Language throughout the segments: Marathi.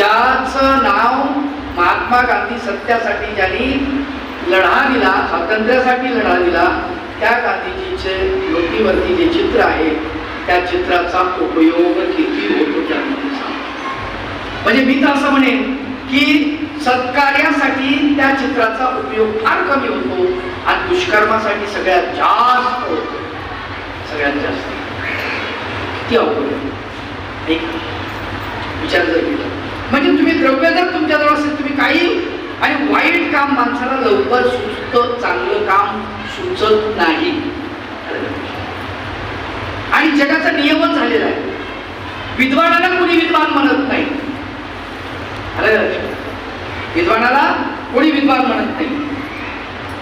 ज्याचं नाव महात्मा गांधी सत्यासाठी ज्यांनी लढा दिला स्वातंत्र्यासाठी लढा दिला त्या गांधीजीचे मूर्तीवरती जे चित्र आहे त्या चित्राचा उपयोग किती होतो त्यामध्ये म्हणजे मी तर असं म्हणेन की सत्कार्यासाठी त्या चित्राचा उपयोग फार कमी होतो आणि दुष्कर्मासाठी सगळ्यात जास्त होतो. सगळ्यात जास्त. किती अवघड एक विचार जर केला. म्हणजे तुम्ही द्रव्य जर तुमच्याजवळ असेल तुम्ही काही आणि वाईट काम माणसाला लवकर सुचत चांगलं काम सुचत नाही. आणि जगाचा नियमच झालेला आहे. विद्वानाला कोणी विद्वान म्हणत नाही. विद्वानाला कोणी विद्वान म्हणत नाही.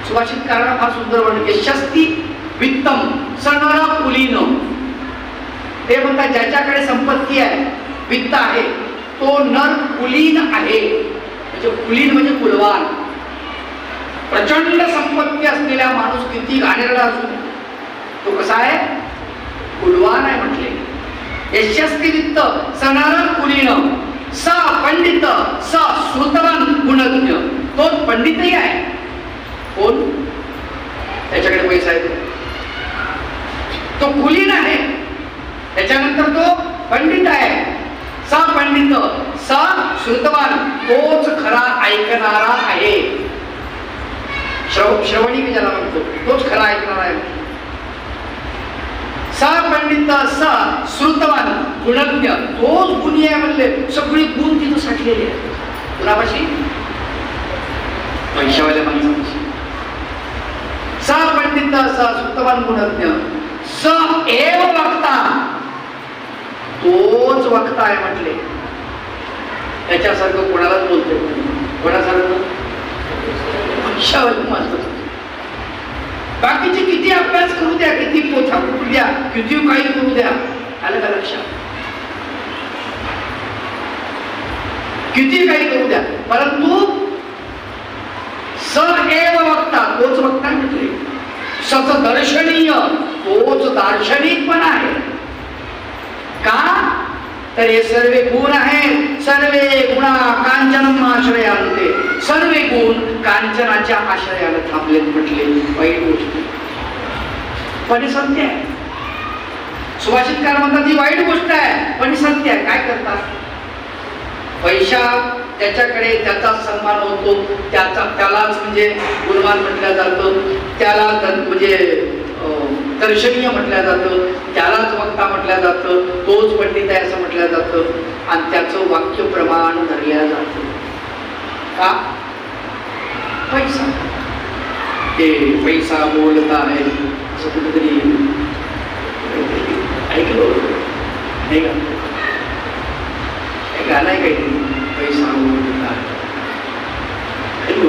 सुभाषित कारण फार सुंदर म्हणत यशस्ती वित्तम सनरा कुलीन. ते म्हणतात ज्याच्याकडे संपत्ती आहे वित्त आहे तो नर कुलीन आहे. म्हणजे कुलीन म्हणजे कुलवान. प्रचंड संपत्ती असलेला माणूस किती घाणेरडा असू तो कसा आहे? कुलवान आहे म्हटले. यशस्वी सनारन कुलीन स पंडित स श्रुतवान गुणज्ञ. तो पंडितही आहे. कोण? त्याच्याकडे पैसा आहे तो कुलीन आहे. त्याच्यानंतर तो पंडित आहे. स पंडित स श्रुतवान तोच खरा ऐकणारा आहे. श्रव श्रवणी मी ज्याला म्हणतो तोच खरा ऐकणारा आहे. स पंडित सा श्रुतवान गुणज्ञ तोच गुणी आहे म्हणले. सगळी गुण तिथं साठलेले आहेत. कुणापाशी? पैशावाल्या माणसापाशी. स पंडित सा श्रुतवान गुणज्ञ स एव वक्ता. तोच वक्ता आहे म्हटले. त्याच्यासारखं कोणालाच बोलतोय कोणासारखं? पैशावाल्या बाकीचे किती अभ्यास करू द्या किती पोथा करू द्या किती काही करू द्या आलं का लक्षात? किती काही करू द्या. परंतु स एव वक्ता तोच वक्ता म्हटले. सच दर्शनीय तोच दार्शनिक पण आहे. का? तर हे सर्वे गुण आहेत सर्वे गुणा कांचनम आश्रयांते सर्वे गुण कांचनाच्या आश्रयाला थांबले म्हटले. वाईट गोष्ट. पण सत्य आहे. सुभाषितकार म्हणतात ही वाईट गोष्ट आहे. पण सत्य आहे. काय करतात? पैसा त्याच्याकडे त्याचा सन्मान होतो. त्याचा त्यालाच म्हणजे गुणवान म्हटलं जातं. त्याला म्हणजे दर्शनीय म्हटलं जातं त्यालाच वक्ता म्हटलं जातं तोच पंडित आहे असं म्हटलं जातं आणि त्याचं वाक्य प्रमाण धरलं जातं. का? पैसा. ते पैसा बोलता आहे. असं कुठेतरी ऐकलं होतं. नाही का? हे गाणं काहीतरी पैसा बोलता आहे. खरी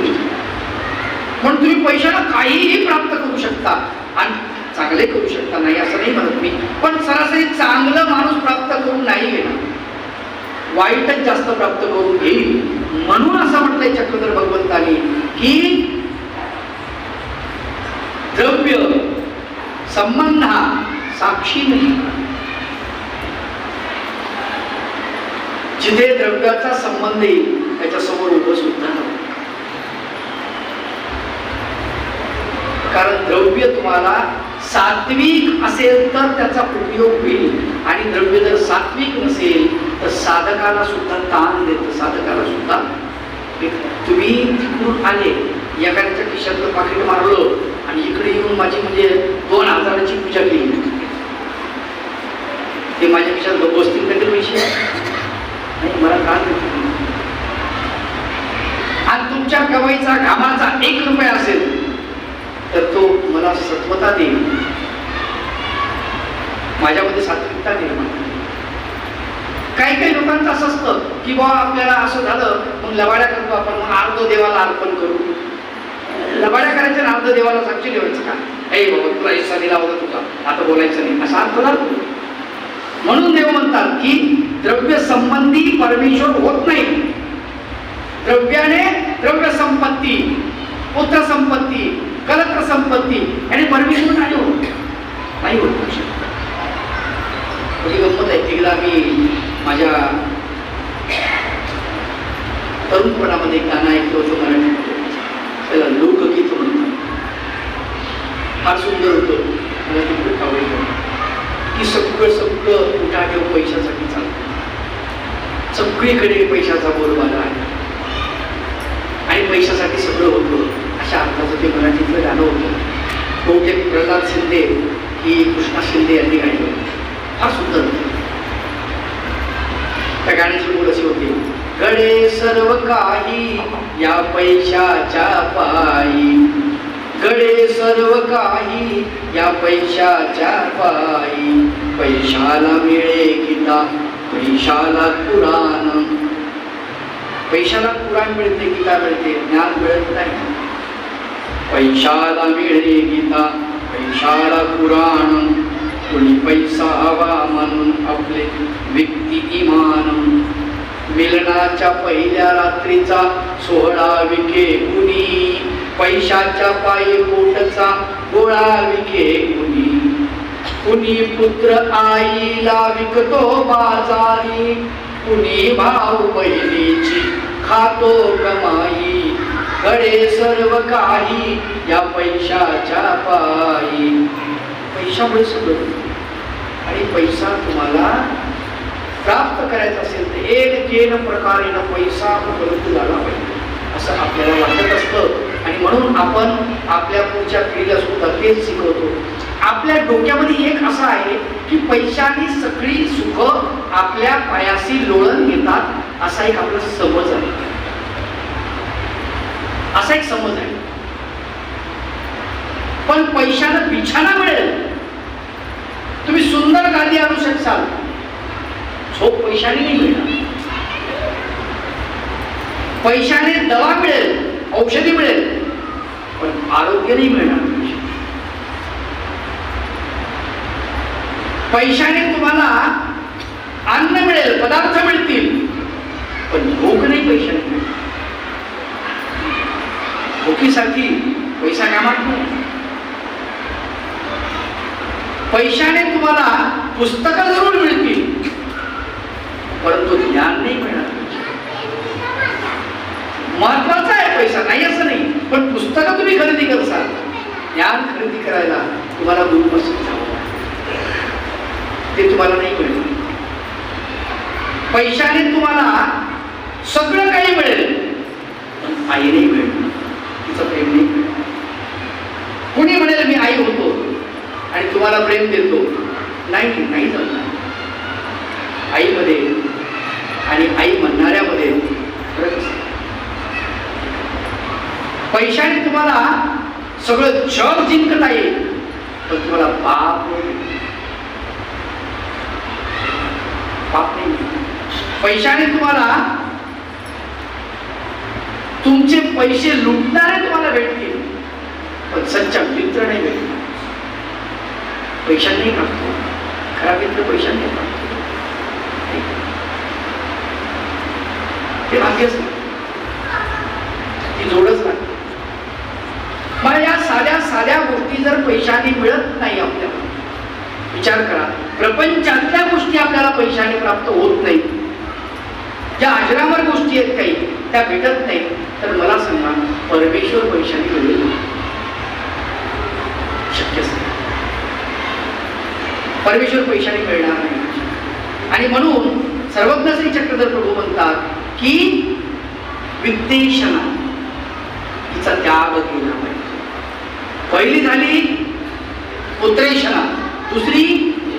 म्हणून तुम्ही पैशाला काय प्राप्त करू शकता आणि चांगले करू शकता नाही असं नाही म्हणत मी पण सरासरी चांगलं माणूस प्राप्त करून नाही घेणार वाईटच प्राप्त करून घेईल. म्हणून असं म्हटलंय चक्रधर भगवंतानी की द्रव्य संबंध हा साक्षी नाही. जिथे द्रव्याचा संबंध येईल त्याच्यासमोर उभं सुद्धा नव्हतं कारण द्रव्य तुम्हाला सात्विक असेल तर त्याचा उपयोग होईल. आणि द्रव्य जर सात्विक नसेल तर साधकाला सुद्धा ताण देतं. साधकाला सुद्धा. तुम्ही तिकडून आले एखाद्याच्या खिशातलं पाकिट मारलं आणि इकडे येऊन माझी म्हणजे दोन हजाराची पूजा केली. ते माझ्या खिशात बसतील का ते पैसे? नाही मला का आणि तुमच्या कमाईचा घामाचा एक रुपया असेल तर तो मला सत्वता देईल. माझ्यामध्ये सात्विकता निर्माण काही काही लोकांचं असं असतं की बा आपल्याला असं झालं मग लवाड्या करतो आपण मग अर्ध देवाला अर्पण करू. लबाड्या करायच्या आणि अर्ध देवाला साक्षी ठेवायचं का? ऐ बाबा तुला हिस्सा दिला होता तुझा आता बोलायचं नाही. असा अर्थ लागतो म्हणून देव म्हणतात की द्रव्य संबंधी परमेश्वर होत नाही. द्रव्याने द्रव्य संपत्ती पुत्र संपत्ती कलत्र संपत्ती. आणि परमेश्वर नाही होत नाही. होत थोडी गंमत आहे. एकदा मी माझ्या तरुणपणामध्ये गाणं ऐकलं होतं मराठी त्याला लोकगीत म्हणतात फार सुंदर होतं. मला ते खूप आवडलं. की सगळं सगळं उठा ठेव पैशासाठी चालतं सगळीकडे पैशाचा बोलबाला आहे. आणि पैशासाठी सगळं होतं. अशा अर्थाचं ते मराठीतलं गाणं होतं बहुतेक प्रल्हाद शिंदे ही कृष्णा शिंदे यांनी गाणी फार सुंदर त्या गाण्याची मूळ अशी होती गडे सर्व काही या पैशाच्या पायी गडे सर्व काही या पैशाच्या पायी पैशाला मिळे गीता पैशाला पुराण पैशाला पुराण मिळते गीता मिळते? ज्ञान मिळत नाही. पैशाला मिळे गीता पैशाला पुराण कुणी पैसा हवा म्हणून आपले व्यक्ती इमान मिलनाच्या पहिल्या रात्रीचा सोहळा विखे कुणी पैशाच्या पायी पोटचा गोळा विखे कुणी कुणी पुत्र आईला विकतो बाजारी कुणी भाऊ बहिणीची खातो कमाई. घडे सर्व काही या पैशाच्या पायी. पैशामुळे सगळं आणि पैसा तुम्हाला प्राप्त करायचा असेल तर एक केन प्रकारेनं पैसा उपलब्ध झाला पाहिजे. असं आपल्याला वाटत असतं. आणि म्हणून आपण आपल्या पुढच्या पिढीला सुद्धा तेच शिकवतो. आपल्या डोक्यामध्ये एक असं आहे की पैशाने सगळी सुख आपल्या पायाशी लोळण घेतात असा एक आपला समज आहे. असा एक समज आहे. पण पैशाला बिछाना मिळेल. तुम्ही सुंदर गादी आणू शकसाल. झोप पैशाने नाही मिळणार. पैशाने दवा मिळेल औषधी मिळेल पण आरोग्य नाही मिळणार. पैशाने तुम्हाला अन्न मिळेल पदार्थ मिळतील पण भूक नाही पैशाने. मिळेल पैसा कामात नाही. पैशाने तुम्हाला पुस्तकं जरूर मिळतील परंतु ज्ञान नाही मिळणार महत्त्वाचा आहे पैसा नाही असं नाही पण पुस्तकं तुम्ही खरेदी करसाल. ज्ञान खरेदी करायला तुम्हाला गुरुपासून जावं ते तुम्हाला नाही मिळेल पैशाने तुम्हाला सगळं काही मिळेल पण आई नाही मिळेल तिचं प्रेम नाही मिळणार कुणी मी आई होतो. आणि तुम्हाला प्रेम देतो. नाही नाही जमणार. आईमध्ये आणि आई म्हणणाऱ्यामध्ये फरक पैशाने तुम्हाला सगळं जग जिंकता येईल पण तुम्हाला बाप बाप नाही. पैशाने तुम्हाला तुमचे पैसे लुटणारे तुम्हाला भेटतील. पण सच्चा मित्र नाही भेटतो पैशाने नाही खरा मित्र पैशांनी नाही ते भाग्यच नाही. ती जोडच नाही. मग या साध्या साध्या गोष्टी जर पैशाने मिळत नाही आपल्याला विचार करा. प्रपंचातल्या गोष्टी आपल्याला पैशाने प्राप्त होत नाही ज्या आजरामर गोष्टी आहेत काही त्या भेटत नाही तर मला सांगा परमेश्वर पैशाने मिळेल शक्यच नाही परमेश्वर पैशाने मिळणार नाही. आणि म्हणून सर्वज्ञ श्री चक्रधर प्रभू म्हणतात की विद्वेषणा तिचा त्याग केला पाहिजे. पहिली झाली पुत्रेषणा दुसरी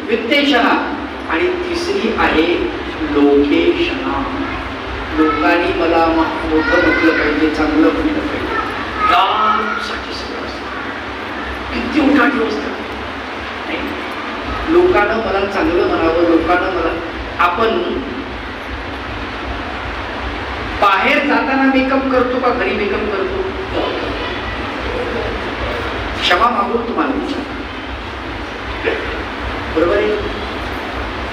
वित्तेषणा आणि तिसरी आहे लोकेशना लोकांनी मला मोठं म्हटलं पाहिजे चांगलं म्हटलं पाहिजे. असतं. किती उठाठी असतात लोकांना मला चांगलं म्हणावं लोकांना मला आपण बाहेर जाताना मेकअप करतो का घरी मेकअप करतो? क्षमा मागून तुम्हाला. विचार बरोबर आहे?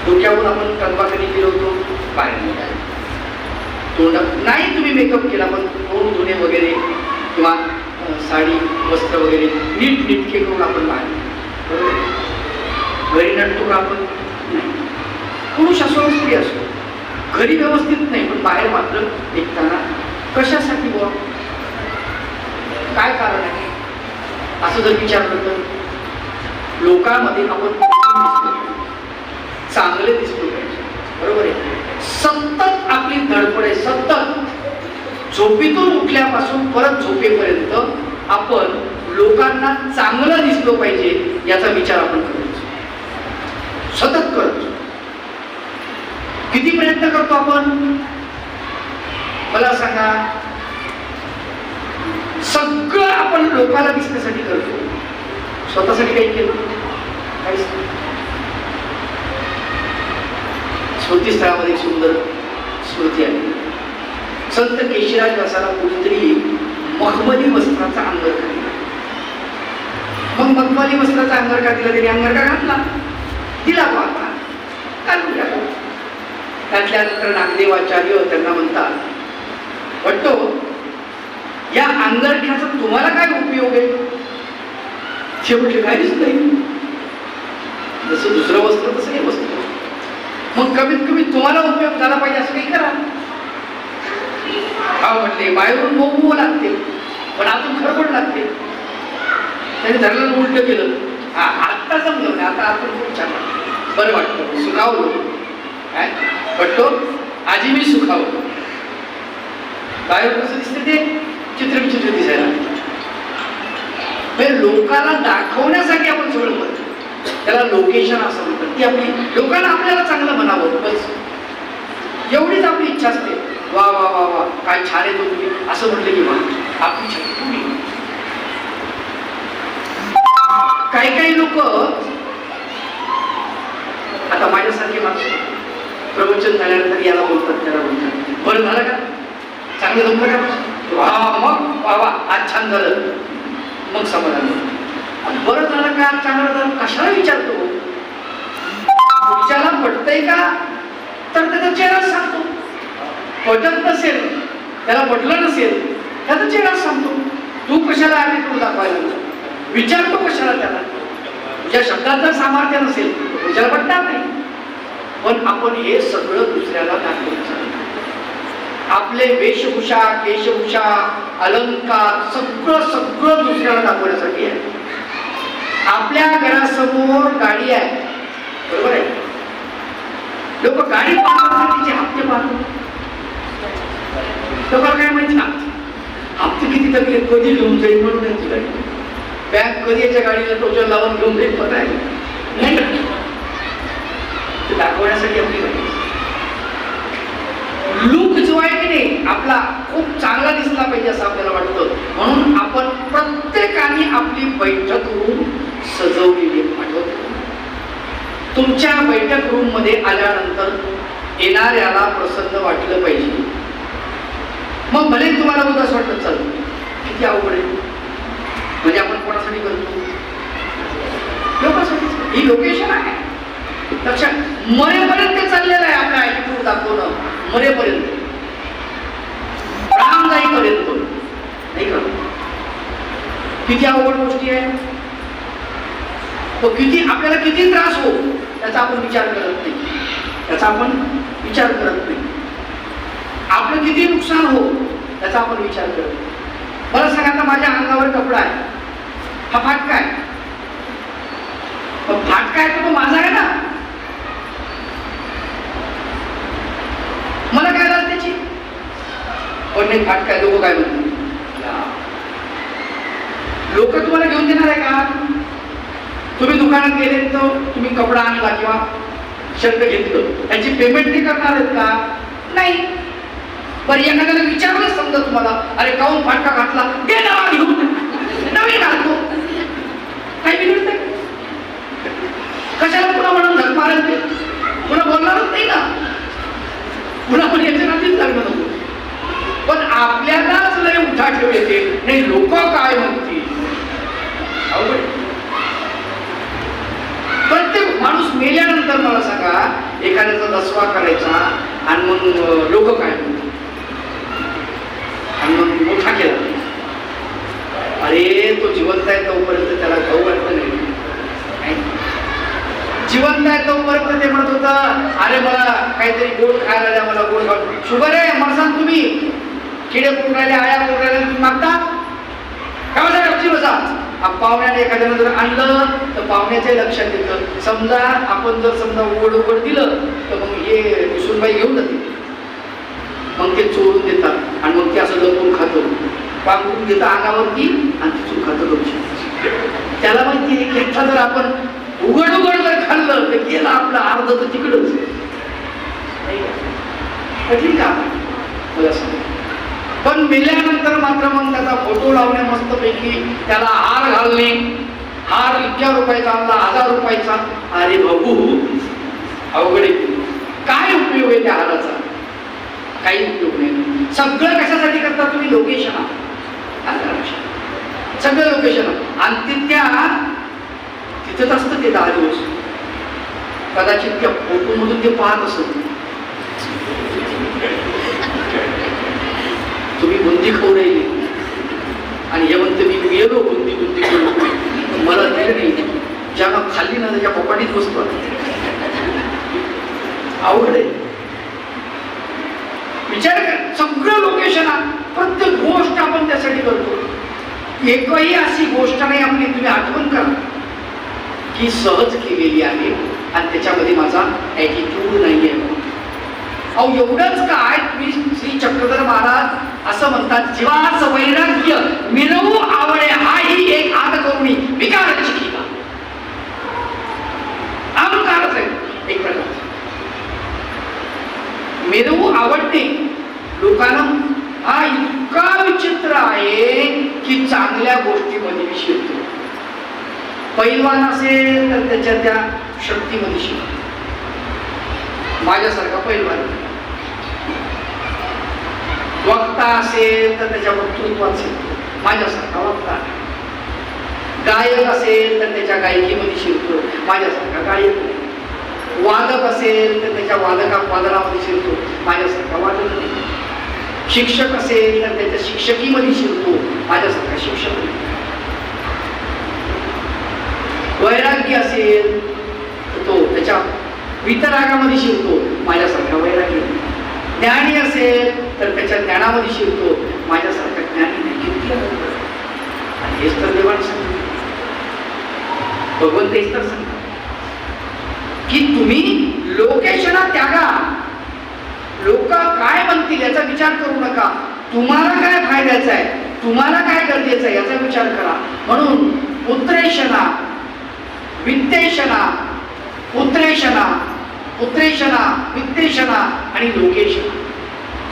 डोक्यावरून आपण कंबाकडे फिरवतो बाहेर निघाल तोंड नाही तुम्ही मेकअप केला पण तोंड धुणे वगैरे किंवा साडी वस्त्र वगैरे नीट नीटके करून आपण बाहेर बरोबर? घरी नटतो का आपण नाही. पुरुष असो स्त्री असो घरी व्यवस्थित नाही पण बाहेर मात्र निघताना कशासाठी बुवा? काय कारण आहे? असं जर विचारलं तर लोकांमध्ये आपण चांगले दिसलो पाहिजे बरोबर आहे? सतत आपली धडपड आहे सतत. झोपेतून उठल्यापासून परत झोपेपर्यंत आपण लोकांना चांगलं दिसलो पाहिजे याचा विचार आपण करतो सतत करतो किती प्रयत्न करतो आपण? मला सांगा सगळं आपण लोकांना दिसण्यासाठी करतो. स्वतःसाठी काही केलं? काहीच नाही. स्मृतीस्थळामध्ये एक सुंदर स्मृती आहे. संत केशराज असाला कुणीतरी मखमली वस्त्राचा अंगर घातला मग मखमली वस्त्राचा अंगर का दिला अंगर का घातला? दिला पाहता घालून घ्या त्यातल्यानंतर नागदेवाचार्य त्यांना म्हणतात वाटतो या अंगरख्याचा तुम्हाला काय उपयोग आहे? ते म्हटले काहीच नाही. जसं दुसरं वस्त्र तसं हे वस्त्र. मग कमीत कमी तुम्हाला उपयोग झाला पाहिजे असं काही करा. का म्हटले बाहेरून बोंबू लागते. पण आतून खरबड लागते. त्याने धरलं उलट केलं. हा आत्ता समजवलं नाही आता आपण खूप छान बरं वाटतं. सुखावलो. काय? वाटतो आजी मी सुखावलो. बाहेर कसं दिसते ते? चित्रविचित्र दिसायला म्हणजे लोकांना दाखवण्यासाठी आपण सगळं म्हणतो त्याला लोकेशन असं म्हणतात. ती आपली लोकांना आपल्याला चांगलं म्हणावं. बस. एवढीच आपली इच्छा असते. वा वा वा वा. काय छान आहे तुम्ही असं म्हटलं की मग आपली छान तुम्ही काही काही लोक आता माझ्यासारखे माणसं प्रवचन झाल्यानंतर याला बोलतात त्याला बोलतात बरं झालं का चांगलं जमलं का वा मग वा वा आज छान झालं मग समाधान बरं झालं का चांगलं झालं कशाला विचारतो पुढच्याला पटतंय का तर त्याचा चेहरा सांगतो पटत नसेल त्याला पटलं नसेल त्याचा चेहरा सांगतो तू कशाला आधी तू दाखवायला? विचारतो कशाला त्याला? तुझ्या शब्दाचं सामर्थ्य नसेल तर पटणार नाही. पण आपण हे सगळं दुसऱ्याला दाखवायचं आपले वेशभूषा केशभूषा अलंकार सगळं सगळं दुसऱ्याला दाखवण्यासाठी आहे. आपल्या घरासमोर गाडी आहे. बरोबर आहे? लोक गाडी पाहतात हप्ते पाहतो तेव्हा काय माहिती हप्ते हप्ते किती थकले कधी घेऊन जाईल म्हणून त्यांची गाडी बँक कधी याच्या गाडीला टोचर लावून घेऊन जाईल पता आहे नाही ते दाखवण्यासाठी आपली गाडी लुक जो आहे की नाही. आपला खूप चांगला दिसला पाहिजे असं आपल्याला वाटतं. म्हणून आपण प्रत्येकाने आपली बैठक रूम सजवलेली आठवतो. तुमच्या बैठक रूममध्ये आल्यानंतर येणाऱ्याला प्रसन्न वाटलं पाहिजे. मग भले तुम्हाला उदास वाटत चालू किती अवघड आहे. म्हणजे आपण कोणासाठी करतो? लोकांसाठी. ही लोकेशन आहे. लक्षात. मरेपर्यंत चाललेलं आहे आपल्या ऍटिट्यूड दाखवणं. मरेपर्यंत. प्राण जाईपर्यंत. नाही का? किती अवघड गोष्टी आहे. तो किती आपल्याला किती त्रास हो त्याचा आपण विचार करत नाही. त्याचा आपण विचार करत नाही. आपलं किती नुकसान हो त्याचा आपण विचार करतो मला सांगा आता माझ्या अंगावर कपडा आहे. हा फाटका आहे. पण फाटका आहे तो माझा आहे ना? मला काय झालं त्याची? पण नाही फाटका आहे लोक काय म्हणतील? लोक तुम्हाला घेऊन देणार आहे का? तुम्ही दुकानात गेले तर तुम्ही कपडा आणला किंवा शर्ट घेतलं. त्याची पेमेंट ते करणार आहेत का? नाही. बरं एखाद्याला विचारलं समजा तुम्हाला अरे काऊन फाटका घातला? दे नवा घेऊन. नवीन घालतो. काही बिघडत कशाला पुन्हा म्हणून धक मारत ते पुन्हा बोलणारच नाही ना पुन्हा पण याच्या नातीच लागणार नको. पण आपल्यालाच लय उठा ठेव येते. नाही लोक काय म्हणतील? प्रत्येक माणूस मेल्यानंतर मला सांगा एखाद्याचा दसवा करायचा आणि मग लोक काय म्हणतील? आणि मग मोठा केला. अरे तो जिवंत आहे तोपर्यंत त्याला खाऊ वाटत नाही. जिवंत आहे तोपर्यंत ते म्हणत होता अरे मला काहीतरी गोड खायला द्या मला गोड खाऊ शुगर आहे मला सांग तुम्ही. किडे करून राहिले आया करून राहिले तुम्ही मागता? काय म्हणता गपची बसा पाहुण्याने एखाद्यानं जर आणलं तर पाहुण्याचे लक्षात येतं. समजा आपण जर समजा उघड उघड दिलं तर मग हे विसुनबाई घेऊन जाते मग ते चोरून देतात. आणि मग ते असं लपून खातं. पांघरून घेतं अंगावरती आणि तिथून खातं गपची त्याला माहिती आहे की एकदा जर आपण उघड उघड जर खाल्लं तर गेलं आपलं अर्ध तर तिकडंच. कठीण का मला सांग पण मेल्यानंतर मात्र मग त्याचा फोटो लावणे मस्तपैकी त्याला हार घालणे. हार इतक्या रुपयाचा आणला हजार रुपयाचा. अरे भाऊ अवघड आहे. काय उपयोग आहे त्या हाराचा? काही उपयोग नाही. सगळं कशासाठी करता तुम्ही? लोकेशन सगळं लोकेशन आणि त्या तिथंच असतं ते दहा दिवस. कदाचित त्या फोटोमधून ते पाहत असत. तुम्ही बुंदी खाऊ नये आणि हे म्हणते मी गेलो बुंदी बुंदी करून मला दिलं नाही ज्याला खाल्ली ना त्याच्या कपाटीत बसतो आवड आहे विचार कर सगळं लोकेशन प्रत्येक गोष्ट आपण त्यासाठी करतो एकही अशी गोष्ट नाही आपली तुम्ही आठवण करा. की सहज केलेली आहे आणि त्याच्यामध्ये माझा ॲटिट्यूड नाही आहे अहो एवढंच काय? तुम्ही श्री चक्रधर महाराज असं म्हणतात जीवा वैराग्य मिरवू आवडे हा ही एक आद करुणी विकाराची किला अहंकारच आहे एक प्रकारचा मिरवू आवडते लोकांना हा इतका विचित्र आहे की चांगल्या गोष्टीमध्ये मी शिरतो पैलवान असेल तर त्याच्या त्या शक्तीमध्ये शिकतो माझ्यासारखा पैलवान. वक्ता असेल तर त्याच्या वक्तृत्वात असेल माझ्यासारखा वक्ता. गायक असेल तर त्याच्या गायकीमध्ये शिरतो. माझ्यासारखा गायक. वादक असेल तर त्याच्या वादका वादनामध्ये शिरतो. माझ्यासारखा वादक. नाही. शिक्षक असेल तर त्याच्या शिक्षकीमध्ये शिरतो. माझ्यासारखा शिक्षक. नाही. वैराग्य असेल तो त्याच्या वितरागामध्ये शिरतो माझ्यासारखा वैरागी ज्ञानी असेल तर त्याच्या ज्ञानामध्ये शिरतो माझ्यासारखा ज्ञानी नाही. आणि हेच तर देवाने सांगितलं. भगवंत हेच तर सांगतात की तुम्ही लोकेशना त्यागा. लोक काय म्हणतील याचा विचार करू नका. तुम्हाला काय फायद्याचा आहे? तुम्हाला काय गरजेचं आहे? याचा विचार करा. म्हणून पुत्रेशना वित्तेशना पुत्रेशना पुत्रेशना वित्तेशना आणि लोकेशना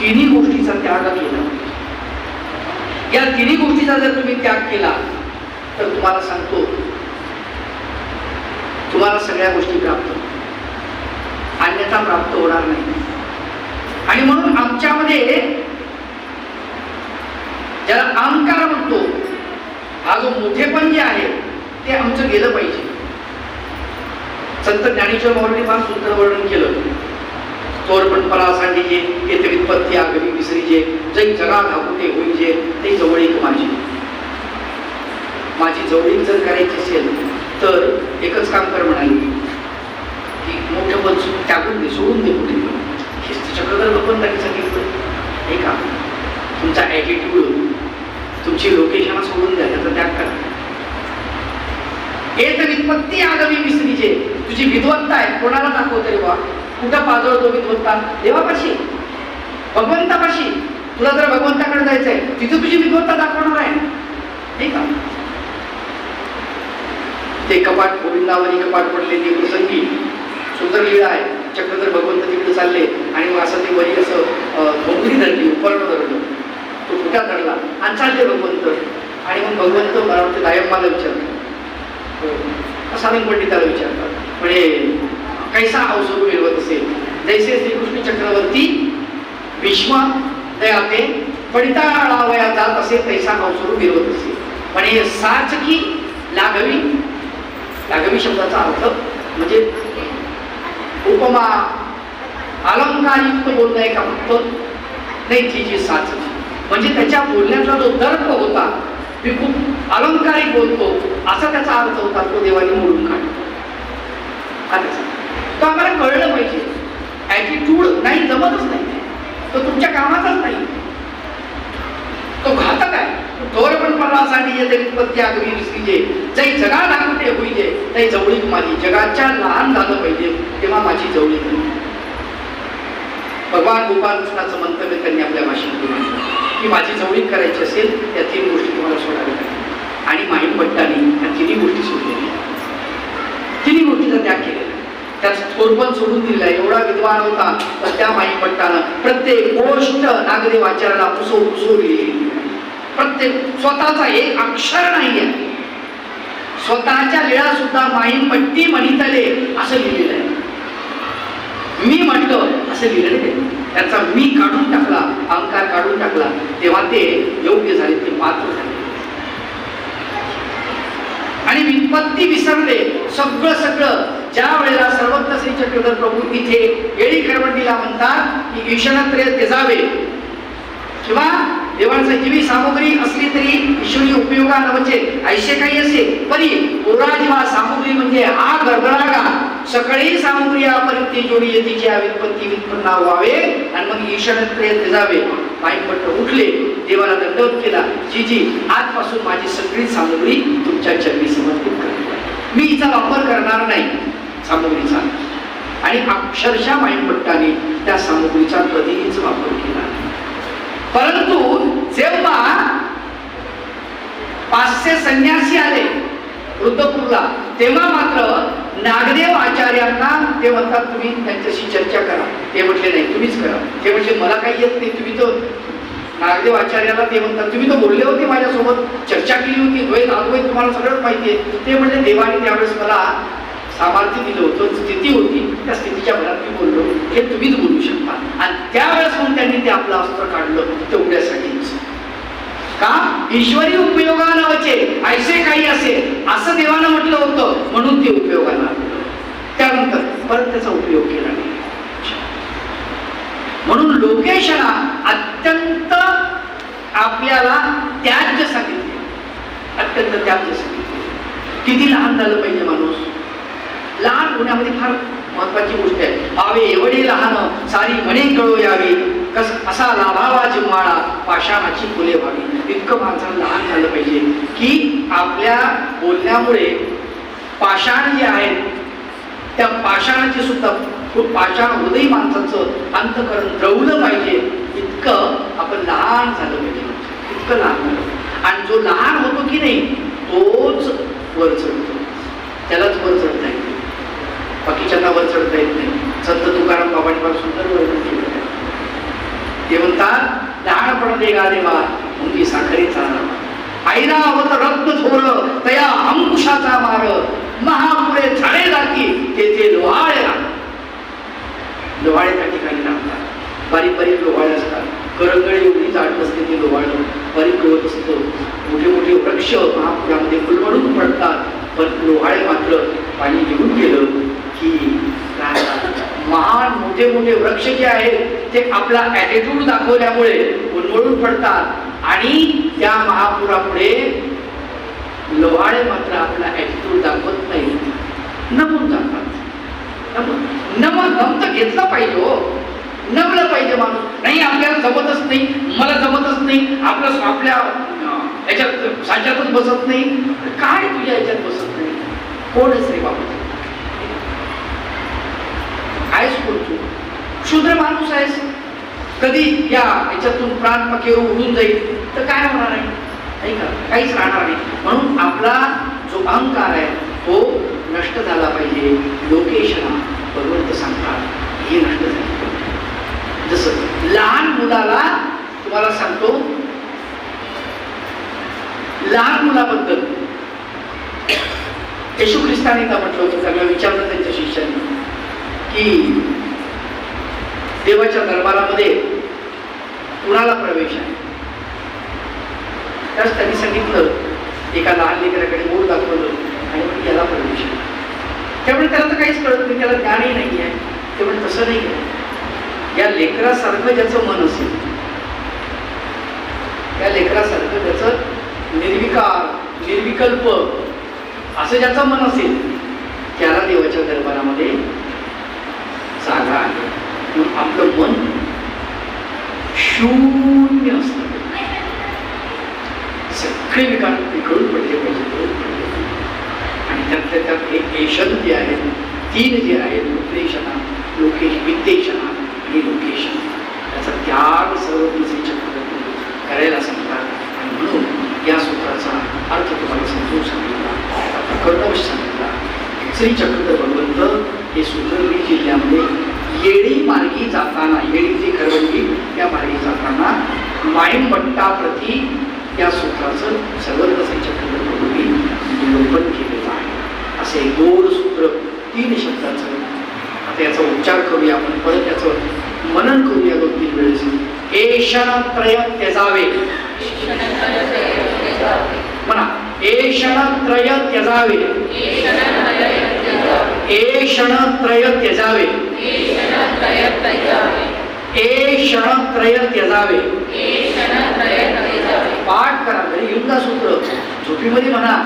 तिन्ही गोष्टीचा त्याग केला. या तिन्ही गोष्टीचा जर तुम्ही त्याग केला तर तुम्हाला सांगतो तुम्हाला सगळ्या गोष्टी प्राप्त अन्यथा प्राप्त होणार नाही. आणि म्हणून आमच्यामध्ये ज्याला अहंकार म्हणतो हा जो मोठेपण जे आहे ते आमचं गेलं पाहिजे. संत ज्ञानेश्वर महाराजांनी फार सुंदर वर्णन केलं. तोरपण परासाठी जे येथे वित्पत्ती आगवी विसरीजे जै जगा धाकुटे होईजे ते जवळीक माझी. माझी जवळीक जर करायची असेल तर एकच काम कर म्हणाली. की मोठं पद टाकून दे सोडून दे कुठे. हेच तर त्यांनी भगवंतांनी सांगितलं. हे का? तुमचा ॲटिट्यूड तुमची लोकेशन सोडून द्या त्याचा त्याग करा. हे तर वित्पत्ती आगवी विसरीचे तुझी विद्वत्ता आहे कोणाला दाखव तरी बा कुठं पाजळतो विद्वत्ता देवापाशी. भगवंतापाशी. तुला जर भगवंताकडे जायचं आहे तिथं तुझी विद्वत्ता दाखवणार आहे. हे का? ते कपाट गोविंदावरी कपाट पडले ते प्रसंगी सुंदर लीळा आहे. चक्रधर भगवंत तिकडे चालले आणि मग असं ते वरी असं घोंगरी धरली उपर्ण धरलं. तो फुटा धरला आणि चालले भगवंत. आणि मग भगवंत मला वाटतं दायम्माला विचारलं हो. साधन पंडिताला विचारलं? म्हणजे कैसा अवसर मिळवत असेल. जैसे श्रीकृष्ण चक्रवर्ती भीष्म दयाते पडिताळावया जात असे तैसा अवसर मिळवत असेल. म्हणजे साचकी लाघवी लागवी शब्दाचा अर्थ म्हणजे उपमा अलंकारयुक्त बोलणं आहे का फक्त? नाही ती जी साच म्हणजे त्याच्या बोलण्याचा जो दर्प होता मी खूप अलंकारिक बोलतो असा त्याचा अर्थ होता तो देवाने मोडून काढतो तो आम्हाला कळलं पाहिजे. ॲटिट्यूड नाही जमतच नाही. तो तुमच्या कामाचाच नाही. तो घातक आहे. थोर पण सांडिजे येते उत्पत्ती आगरी विसरीजे. जै जगा दाखवते होईजे? तै जवळीक माझी. जगाच्या लहान झालं पाहिजे तेव्हा माझी जवळीक भगवान गोपालकृष्णाचं मंतव्य त्यांनी आपल्या भाषेत केलं. की माझी जवळीक करायची असेल त्या तीन गोष्टी तुम्हाला सोडाव्या आणि माहीम भट्टाने त्या तिन्ही गोष्टी सोडलेल्या तिन्ही गोष्टीचा त्याग केलेला त्याच थोरपण सोडून दिलेला एवढा विद्वान होता तर त्या माई पट्टानं प्रत्येक गोष्ट नागदेव आचार्याला पुसो पुसो लिहिली प्रत्येक स्वतःचा एक अक्षर नाही आहे स्वतःच्या लिळा सुद्धा माहीम भट्टी म्हणितले असं लिहिलेलं आहे. मी म्हटलं असं लिहिलं नाही त्याचा मी काढून टाकला अहंकार काढून टाकला. तेव्हा ते योग्य झाले ते पात्र झाले. आणि विपत्ती विसरले सगळं सगळं. ज्या वेळेला सर्वत्र श्री चक्रधर प्रभू इथे येळी खरवंडीला म्हणतात की ईशनत्रय तेजावे किंवा देवांचं जीवी सामुग्री असली तरी ईश्वरी उपयोगा म्हणजे ऐसे काही असे परी ओरा जेव्हा सामुग्री म्हणजे हा गडगडागा. सकाळी सामुग्री अपरित्य जोडी येतीची व्युत्पत्ती वित्पन्ना व्हावे आणि मग ईशानत्रे तेजावे माईपट्ट उठले. देवाला दंडवत केला जी जी आजपासून माझी सगळी सामग्री तुमच्या चरणी समर्पित करते मी हिचा वापर करणार नाही सामग्रीचा. आणि अक्षरशः माईपट्टाने त्या सामग्रीचा कधीच वापर केला परंतु जेव्हा पाचशे संन्यासी आले वृद्धपूरला तेव्हा मात्र नागदेव आचार्यांना ते म्हणतात तुम्ही त्यांच्याशी चर्चा करा. ते म्हटले नाही तुम्हीच करा. ते म्हटले मला काही येत नाही तुम्ही तो नागदेव आचार्याला ते म्हणतात तुम्ही तर बोलले होते माझ्यासोबत चर्चा केली होती द्वैत अद्वैत तुम्हाला सगळंच माहिती आहे. ते म्हणजे देवाने त्यावेळेस मला सामर्थ्य दिलं होतं स्थिती होती त्या स्थितीच्या भरात मी बोललो. हे तुम्हीच बोलू शकता. आणि त्यावेळेस मग त्यांनी ते आपलं अस्त्र काढलं तेवढ्यासाठी. का? ईश्वरी उपयोगाला वचे ऐसे काही असे असं देवानं म्हटलं होतं म्हणून ते उपयोगाला त्यानंतर परत त्याचा उपयोग केला नाही. म्हणून लोकेशला अत्यंत आपल्याला त्याज्य सांगितले. अत्यंत त्याज्य सांगितले. किती लहान झालं पाहिजे माणूस? लहान होण्यामध्ये फार महत्वाची गोष्ट आहे. आवे एवढे लहान सारी म्हणे कळो यावी. कस असा लाभावा जिव्हाळा पाषाणाची फुले व्हावी. इतकं माणसाला लहान झालं पाहिजे की आपल्या बोलण्यामुळे पाषाण जे आहेत त्या पाषाणाची सुद्धा खूप पाषाण हृदय माणसाचं अंतकरण द्रवलं पाहिजे. इतकं आपण लहान झालं पाहिजे. इतकं लहान आणि जो लहान होतो की नाही तोच वर चढतो. त्यालाच वर चढता येत नाही. बाकीच्यांना वर चढता येत नाही. संत तुकाराम बाबांनी फार सुंदर वर्णन केलं ते म्हणतात लहानपण देगा देवा मुंगी साखरेचा नावा. आईला आवत रक्त थोर तया अंकुशाचा मार. महापुरे झाडे दाती तेथे लोहाळे लोहाळे त्या ठिकाणी लागतात बारीक बारीक लोहाळे असतात. करंगळी एवढी जाड नसते ते लोहाळ. बारीक गवत असतं. मोठे मोठे वृक्ष महापुरामध्ये फुलवडून पडतात. पण लोहाळे मात्र पाणी घेऊन गेलं की महान मोठे मोठे वृक्ष जे आहेत ते आपला ॲटिट्यूड दाखवल्यामुळे उन्मळून पडतात. आणि त्या महापुरापुढे लोहाळे मात्र आपला ॲटिट्यूड दाखवत नाही. नमून जातात नम नम तर घेतलं पाहिजे हो. नमलं पाहिजे माणूस. नाही आपल्याला जमतच नाही. मला जमतच नाही. आपलं आपल्या याच्यात साच्यातच बसत नाही. काय तुझ्या याच्यात बसत नाही? कोणच रे बाबा आहेस कोण तू? क्षुद्र माणूस आहेस. कधी या याच्यातून प्राण पकेरू उडून जाईल? तर काय होणार आहे? नाही का? काहीच राहणार नाही. म्हणून आपला जो अहंकार आहे तो नष्ट झाला पाहिजे. लोकेशना भगवंत सांगतात हे नष्ट झालं. जसं लहान मुलाला तुम्हाला सांगतो लहान मुलाबद्दल येशू ख्रिस्ताने का म्हटलं होतं? त्यांना विचारलं त्यांच्या शिष्यांनी की देवाच्या दरबारामध्ये कुणाला प्रवेश आहे? त्याच त्यांनी सांगितलं एका लहान लेकराकडे बोट दाखवलं आणि मग याला प्रवेश आहे त्यामुळे त्याला तर काहीच कळत नाही त्याला ज्ञानही नाही आहे त्यामुळे तसं नाही आहे या लेकरासारखं ज्याचं मन असेल त्या लेकरासारखं त्याचं निर्विकार निर्विकल्प असं ज्याचं मन असेल त्याला देवाच्या दरबारामध्ये जागा आहे. म्हणून आपलं मन शून्य असत. सगळे विकार विकळून पडले पाहिजे आणि त्यातल्या त्यात हे एशन जे आहेत तीन जे आहेत लोकेशना लोकेश वित्तेशना आणि लोकेशन त्याचा त्याग सर्व चक्रवर्ती करायला सांगतात. आणि म्हणून या सूत्राचा अर्थ तुम्हाला समजून सांगितला. त्याचा कर्णवश सांगितला. श्री चक्रधर भगवंत हे सुंदरबी जिल्ह्यामध्ये येळी मार्गी जाताना येळी जी खरवंती त्या मार्गी जाताना माईमट्टाप्रती या सूत्राचं सर्वत्र श्री चक्रधर प्रभूंनी निरूपण केलेलं आहे. असे गोड सूत्र तीन शब्दाचं आता याचा उच्चार करूया आपण परत याचं मनन करूया दोन तीन वेळेस. एषणत्रय त्यजावे. म्हणा एषणत्रय त्यजावे. एषणत्रय त्यजावे. एषणत्रय त्यजावे. पाठ करा घरी घेऊन जा सूत्र. झोपीमध्ये म्हणा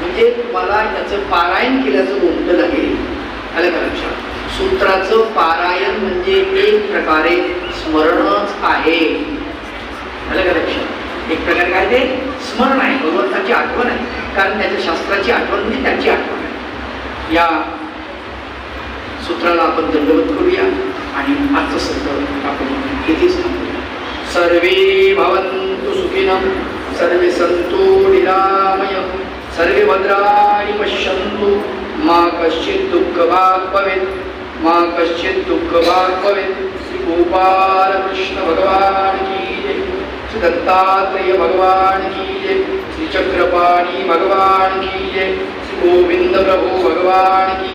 म्हणजे तुम्हाला त्याचं पारायण केल्याचं गोमत लागेल. आलं का लक्षात सूत्राचं पारायण म्हणजे एक प्रकारे स्मरणच आहे. आलं का लक्षात? एक प्रकारे काय ते? स्मरण आहे. भगवंताची आठवण आहे. कारण त्याच्या शास्त्राची आठवण म्हणजे त्याची आठवण आहे. या सूत्राला आपण दंडवत करूया आणि आजचं सत्र आपण किती थांबूया सर्वे भवन्तु सुखिनं सर्वे संतो निरामय सर्वे भद्राणि पश्यन्तु। मा कश्चित् दुःखभाग भवेत् मा कश्चित् दुःखभाग् भवेत् श्री गोपालकृष्ण भगवान की जय श्री दत्तात्रेय भगवान की जय श्री चक्रपाणी भगवान की जय श्री गोविंद प्रभु भगवान की